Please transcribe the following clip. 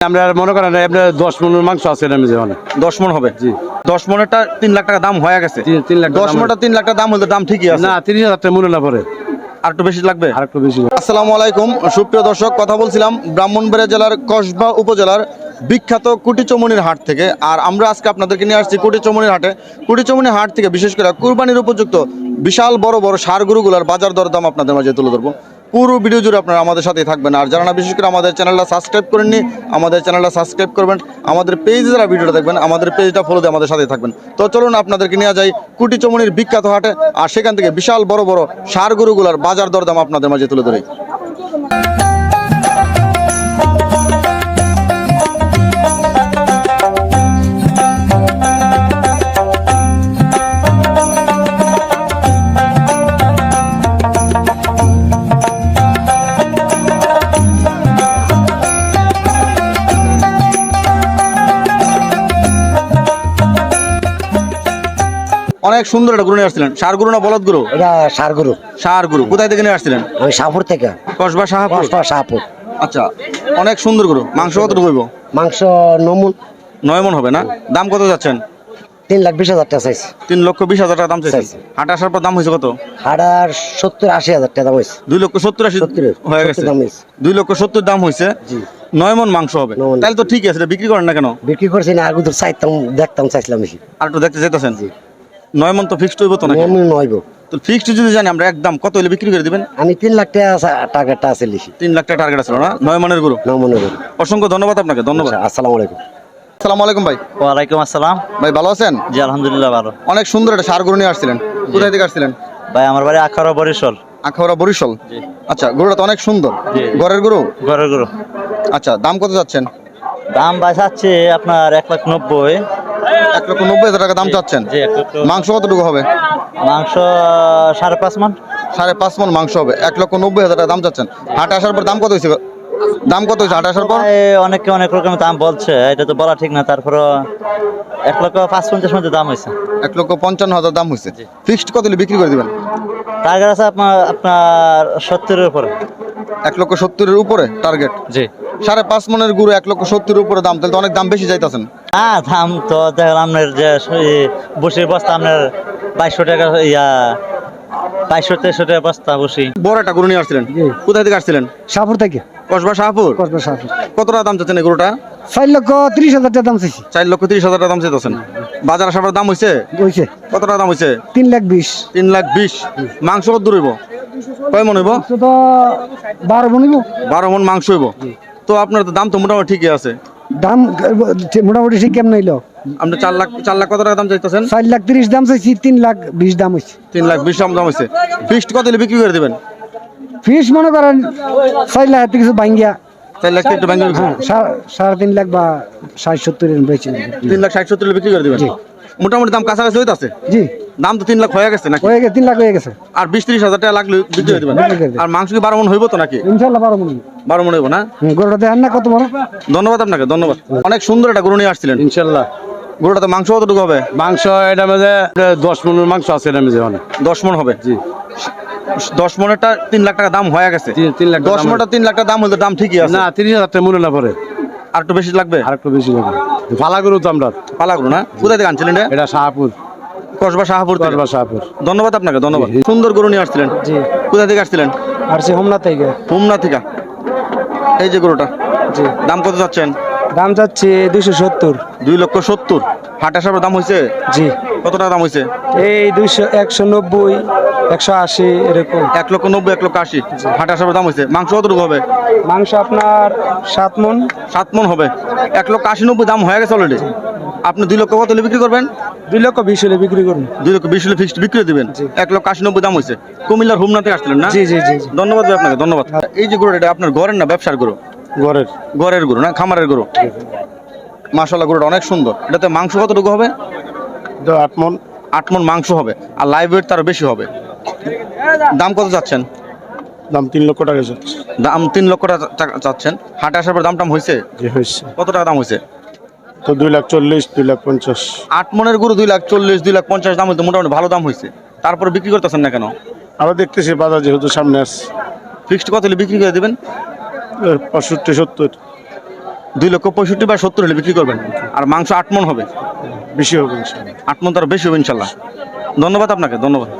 আমরা মনে করেন আপনার দশ মনের মাংস আছে দশ মন হবে? জি। দশ মনেরটা তিন লাখ টাকা দাম হয়ে গেছে। তিন- লাখ দশ মনটা তিন লাখ টাকা দাম হলে দাম ঠিকই আছে। না তিরিশ হাজার টাকা মূল্য না আর একটু বেশি লাগবে? আর একটু বেশি আসসালামু আলাইকুম সুপ্রিয় দর্শক কথা বলছিলাম ব্রাহ্মণবাড়িয়া জেলার কসবা উপজেলার বিখ্যাত কুটিচমনির হাট থেকে। আর আমরা আজকে আপনাদেরকে নিয়ে আসছি কুটিচমনির হাটে। কুটিচমনির হাট থেকে বিশেষ করে কুরবানির উপযুক্ত বিশাল বড় বড় সার গরুগুলার বাজার দর দাম আপনাদের মাঝে তুলে ধরবো। পুরো ভিডিও জুড়ে আপনারা আমাদের সাথেই থাকবেন। আর যারা না, বিশেষ করে আমাদের চ্যানেলটা সাবস্ক্রাইব করেননি, আমাদের চ্যানেলটা সাবস্ক্রাইব করবেন, আমাদের পেজ যারা ভিডিওটা দেখবেন, আমাদের পেজটা ফলো দিয়ে আমাদের সাথে থাকবেন। তো চলুন আপনাদেরকে নিয়ে যাই কুটিচমনির বিখ্যাত হাটে, আর সেখান থেকে বিশাল বড় বড় সার গরুগুলার বাজার দরদাম আপনাদের মাঝে তুলে ধরি। অনেক সুন্দর একটা গরু নিয়ে আসছিলেন। সার গরু না বলদ গরু? এটা সার গরু। সার গরু। কোথায় থেকে নিয়ে আসছিলেন? আমি সাপুর থেকে। কসবা শাহপুর? কষ্ট সাপুর আচ্ছা অনেক সুন্দর গরু। মাংস কতটুকু হইব? মাংস নমুন নয় মন হবে না? দাম কত যাচ্ছেন? তিন লাখ বিশ হাজার টাকা চাইছে। তিন লক্ষ বিশ হাজার টাকা দাম চাইছি। হাট আসার পর দাম হয়েছে কত? হাড়ার সত্তর আশি হাজার টাকা দাম হয়েছে। দুই লক্ষ সত্তর আশি হয়ে গেছে। দাম হয়েছে। দুই লক্ষ সত্তর দাম হয়েছে। জি। নয় মন মাংস হবে। তাহলে তো ঠিক আছে বিক্রি করেন না কেন? বিক্রি করছি না আগে তো চাইতাম দেখতাম চাইছিলাম বেশি। আর একটু দেখতে যেতেছেন নয় মন তো ফিক্সড হইব তো নাকি? নমুন নইব তো ফিক্সড যদি জানি আমরা একদম কত হলে বিক্রি করে দিবেন? আমি তিন লাখ টাকা টাকাটা আছে লিখি। তিন লাখ টাকা টার্গেট আছে না? নয় মনের গরু? নমুন গরু। অসংখ্য ধন্যবাদ আপনাকে ধন্যবাদ। আচ্ছা, আসসালামু আলাইকুম। আসসালামু আলাইকুম ভাই। ওয়ালাইকুম আসসালাম। ভাই ভালো আছেন? জি আলহামদুলিল্লাহ ভালো। অনেক সুন্দর একটা সার গরু নিয়ে আসছিলেন। কোথায় থেকে আসছিলেন? ভাই আমার বাড়ি আখাড়া বরিশাল। আখাউড়া বরিশাল? আচ্ছা গরুটা তো অনেক সুন্দর। ঘরের গরু? ঘরের গরু। আচ্ছা দাম কত যাচ্ছেন? দাম বাঁচাচ্ছে আপনার এক লাখ নব্বই। এক লক্ষ নব্বই হাজার টাকা দাম চাচ্ছেন? মাংস কতটুকু হবে? মাংস সাড়ে পাঁচ মান সাড়ে পাঁচ মন মাংস হবে। এক লক্ষ নব্বই হাজার টাকা দাম চাচ্ছেন। হাট আসার পর দাম কত হয়েছে? দাম কত হয়েছে হাট আসার পর? অনেকে অনেক রকম দাম বলছে। এটা তো বলা ঠিক না। তারপর এক লক্ষ পাঁচ পঞ্চাশ মধ্যে দাম হয়েছে। এক লক্ষ পঞ্চান্ন হাজার দাম হয়েছে। ফিক্সড কত বিক্রি করে দিবেন? টার্গেট আছে আপনার আপনার সত্তরের উপরে। এক লক্ষ সত্তরের উপরে টার্গেট জি। সাড়ে পাঁচ মনের গুরু এক লক্ষ সত্তরের উপরে দাম তাহলে তো অনেক দাম বেশি যাইতেছেন। হ্যাঁ দাম তো আপনার যে বসির বস্তা আপনার বাইশশো টাকা ইয়া বাইশশো তেইশশো টাকা বস্তা বসি। বড় একটা গরু নিয়ে আসছিলেন। জি। কোথায় থেকে আসছিলেন? সাপুর থেকে। কসবা শাহপুর? কসবা সাপুর কত টাকা দাম চাচ্ছেন এই গরুটা? চার লক্ষ তিরিশ হাজার টাকা দাম চাইছি। চার লক্ষ তিরিশ হাজার টাকা দাম চাইতেছেন। বাজার আসার পর দাম হয়েছে হয়েছে কত টাকা দাম হয়েছে তিন লাখ বিশ। তিন লাখ বিশ। মাংস কত দূর হইব? কয় মন হইব? তো বারো বনিব বারো মন মাংস হইব। তো আপনার তো দাম তো মোটামুটি ঠিকই আছে। দাম মোটামুটি ঠিক কেমন নিল আপনি চার লাখ চার লাখ কত টাকা দাম চাইতেছেন? চার লাখ তিরিশ দাম চাইছি তিন লাখ বিশ দাম হয়েছে তিন লাখ বিশ দাম হয়েছে ফিক্সড কত বিক্রি করে দেবেন? ফিস মনে করেন চার লাখ হাতে কিছু ভাঙ্গিয়া। চার লাখ একটু ব্যাঙ্গেল হ্যাঁ সাড়ে তিন লাখ বা ষাট সত্তর এরকম বেচে তিন লাখ ষাট সত্তর বিক্রি করে দেবেন। মোটামুটি দাম কাছাকাছি হইতাছে? জি। দাম তো তিন লাখ হয়ে গেছে নাকি? হয়ে গেছে তিন লাখ হয়ে গেছে। আর বিশ ত্রিশ হাজার টাকা লাগলে বিক্রি করে দেবেন। আর মাংস কি বারো মন হইব তো নাকি? ইনশাল্লাহ বারো মনে বারো মন হইব না? গরুটা দেখেন না কত বড়? ধন্যবাদ আপনাকে ধন্যবাদ। অনেক সুন্দর একটা গরু নিয়ে আসছিলেন। ইনশাল্লাহ। গরুটাতে মাংস কতটুকু হবে? মাংস এটার মধ্যে দশ মনের মাংস আছে এর মধ্যে অনেক। দশ মন হবে? জি। দশ মনেরটা তিন লাখ টাকা দাম হয়ে গেছে? তিন- লাখ টাকা দশ দাম মনটা তিন লাখ টাকা দাম হলে দাম ঠিকই আছে। না তিরিশ হাজার টাকা মূল্য না পরে। আর একটু বেশি লাগবে? আর একটু বেশি লাগবে। ভালা গরু তো আমরা। পালা না? কোথায় থেকে আনছিলেন এটা? এটা শাহপুর। কসবা শাহপুর থেকে। কসবা শাহপুর। ধন্যবাদ আপনাকে ধন্যবাদ। সুন্দর গরু নিয়ে আসছিলেন। জি। কোথায় থেকে আসছিলেন? আর সে হোমনা থেকে। হুমনা থেকে। এই যে গরুটা। জি। দাম কত যাচ্ছেন দাম যাচ্ছে দুইশো সত্তর। দুই লক্ষ সত্তর। হাট আসার দাম হয়েছে জি। কত টাকা দাম হয়েছে এই দুইশো একশো নব্বই। একশো আশি এরকম। এক লক্ষ নব্বই এক লক্ষ আশি। হাট আসার দাম হয়েছে। মাংস কতটুকু হবে? মাংস আপনার সাত মন। সাত মন হবে। এক লক্ষ আশি নব্বই দাম হয়ে গেছে অলরেডি আপনি দুই লক্ষ কত হলে বিক্রি করবেন? দুই লক্ষ বিশ হলে বিক্রি করুন। দুই লক্ষ বিশ হলে ফিক্সড বিক্রি দিবেন। এক লক্ষ আশি নব্বই দাম হয়েছে। কুমিল্লার হুমনা থেকে আসছিলেন না? জি জি। ধন্যবাদ ভাই আপনাকে ধন্যবাদ। এই যে গরুটা এটা আপনার ঘরের না ব্যবসার গরু? ঘরের। ঘরের গরু না খামারের গরু? মাশাল্লাহ গরুটা অনেক সুন্দর। এটাতে মাংস কতটুকু হবে? আট মন। আট মন মাংস হবে। আর লাইভ ওয়েট তারও বেশি হবে। দাম কত যাচ্ছেন দাম তিন লক্ষ টাকা যাচ্ছে। দাম তিন লক্ষ টাকা চাচ্ছেন। হাটে আসার পর দাম টাম হয়েছে যে হয়েছে কত টাকা দাম হয়েছে তো দুই লাখ চল্লিশ দুই লাখ পঞ্চাশ। আট মনের গরু দুই লাখ চল্লিশ দুই লাখ পঞ্চাশ দাম হইতে মোটামুটি ভালো দাম হয়েছে তারপরে বিক্রি করতেছেন না কেন? আবার দেখতেছি বাজার যেহেতু সামনে আসছে ফিক্সড কত হলে বিক্রি করে দেবেন? পঁয়ষট্টি সত্তর। দুই লক্ষ পঁয়ষট্টি বা সত্তর হলে বিক্রি করবেন। আর মাংস আট মন হবে। বেশি হবে আট মন তার বেশি হবে ইনশাল্লাহ। ধন্যবাদ আপনাকে ধন্যবাদ।